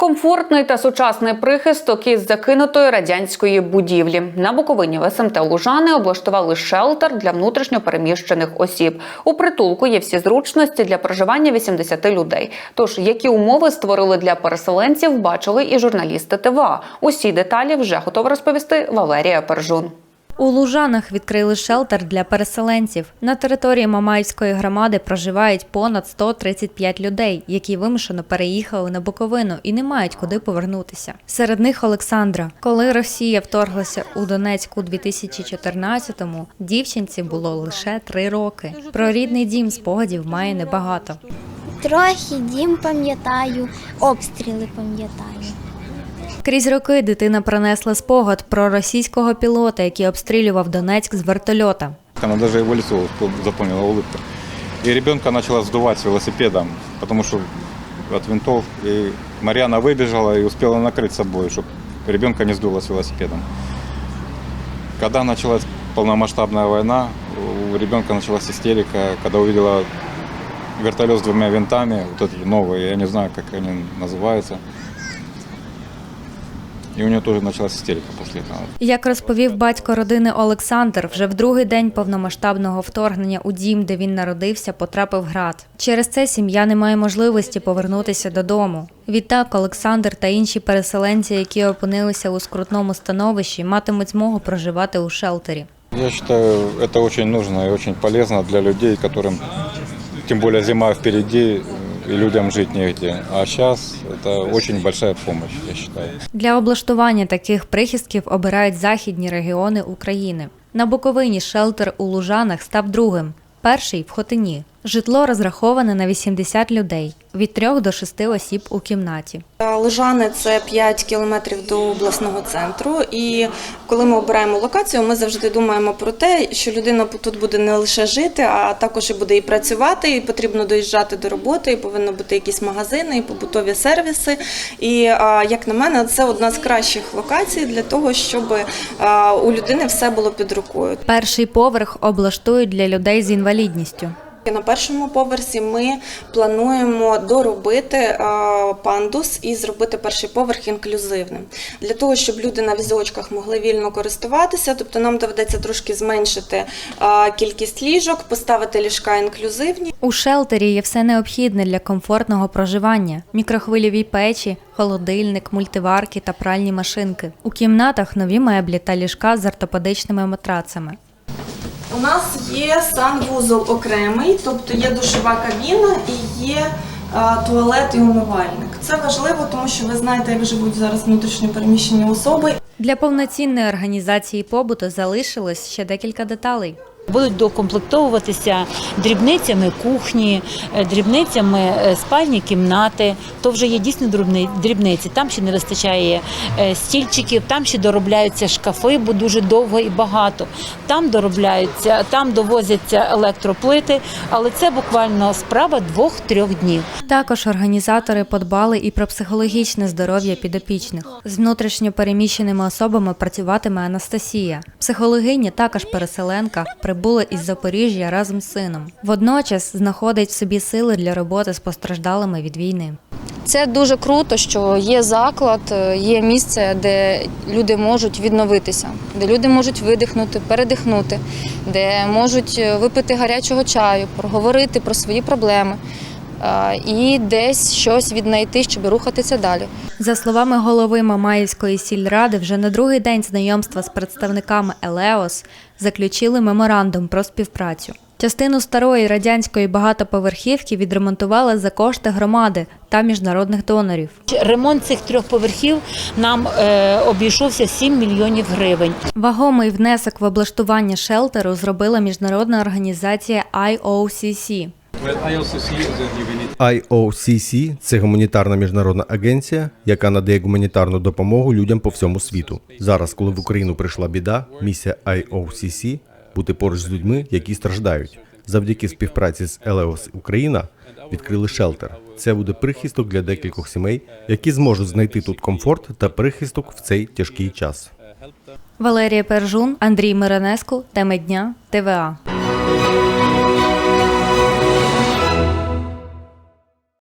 Комфортний та сучасний прихисток із закинутої радянської будівлі на Буковині в СМТ Лужани облаштували шелтер для внутрішньопереміщених осіб. У притулку є всі зручності для проживання 80 людей. Тож які умови створили для переселенців, бачили і журналісти ТВА. Усі деталі вже готова розповісти Валерія Пержун. У Лужанах відкрили шелтер для переселенців. На території Мамаївської громади проживають понад 135 людей, які вимушено переїхали на Буковину і не мають куди повернутися. Серед них Олександра. Коли Росія вторглася у Донецьк у 2014-му, дівчинці було лише три роки. Про рідний дім спогадів має небагато. Трохи дім пам'ятаю, обстріли пам'ятаю. Крізь роки дитина пронесла спогад про російського пілота, який обстрілював Донецьк з вертольота. Она даже его лицо запомнила улыбка. И ребенка начала сдувать с велосипедом, потому что от винтов. И Марьяна выбежала и успела накрыть собой, чтобы ребенка не сдуло с велосипедом. Когда началась полномасштабная война, у ребенка началась истерика, когда увидела вертолет с двумя винтами, вот эти новые, я не знаю, как они называются. И у нее тоже началась истерика после этого. Як розповів батько родини Олександр, вже в другий день повномасштабного вторгнення у дім, де він народився, потрапив град. Через це сім'я не має можливості повернутися додому. Відтак Олександр та інші переселенці, які опинилися у скрутному становищі, матимуть змогу проживати у шелтері. Я считаю, это очень нужно и очень полезно для людей, которым, тем более зима впереди, и людям жить негде. А сейчас это очень большая помощь, я считаю. Для облаштування таких прихистків обирають західні регіони України. На Буковині шелтер у Лужанах став другим. Перший в Хотині. Житло розраховане на 80 людей від 3 до 6 осіб у кімнаті. Лежани це 5 кілометрів до обласного центру. І коли ми обираємо локацію, ми завжди думаємо про те, що людина тут буде не лише жити, а також і буде і працювати, і потрібно доїжджати до роботи, і повинні бути якісь магазини, і побутові сервіси. І як на мене, це одна з кращих локацій для того, щоб у людини все було під рукою. Перший поверх облаштують для людей з інвалідністю. І На першому поверсі ми плануємо доробити е, пандус і зробити перший поверх інклюзивним для того, щоб люди на візочках могли вільно користуватися. Тобто нам доведеться трошки зменшити е, кількість ліжок, поставити ліжка інклюзивні. У шелтері є все необхідне для комфортного проживання: мікрохвильові печі, холодильник, мультиварки та пральні машинки. У кімнатах нові меблі та ліжка з ортопедичними матрацами. Нас є санвузол окремий, тобто є душова кабіна і є е, туалет і умивальник. Це важливо, тому що ви знаєте, як живуть зараз внутрішньопереміщені особи. Для повноцінної організації побуту залишилось ще декілька деталей. Будуть докомплектовуватися дрібницями кухні, е, дрібницями е, спальні кімнати. То вже є дійсно дрібниці. Там ще не вистачає е, стільчиків, там ще доробляються шкафи, бо дуже довго і багато. Там доробляються, там довозяться електроплити, але це буквально справа двох-трьох днів. Також організатори подбали і про психологічне здоров'я підопічних. З внутрішньо переміщеними особами працюватиме Анастасія. Психологиня, також переселенка, прибула із Запоріжжя разом з сином. Водночас знаходить в собі сили для роботи з постраждалими від війни. Це дуже круто, що є заклад, е, є місце, де люди можуть відновитися, де люди можуть видихнути, передихнути, де можуть е, випити гарячого чаю, проговорити про свої проблеми і десь щось віднайти, щоб рухатися далі. За словами голови Мамаївської сільради, вже на другий день знайомства з представниками Елеос заключили меморандум про співпрацю. Частину старої радянської багатоповерхівки відремонтували за кошти громади та міжнародних донорів. Ремонт цих трьох поверхів нам е, обійшовся 7 мільйонів гривень. Вагомий внесок в облаштування шелтеру зробила міжнародна організація IOCC. IOCC – це гуманітарна міжнародна агенція, яка надає гуманітарну допомогу людям по всьому світу. Зараз, коли в Україну прийшла біда, місія IOCC – бути поруч з людьми, які страждають. Завдяки співпраці з Елеос Україна відкрили шелтер. Це буде прихисток для декількох сімей, які зможуть знайти тут комфорт та прихисток в цей тяжкий час. Валерія Пержун, Андрій Миронеску, теми дня, ТВА.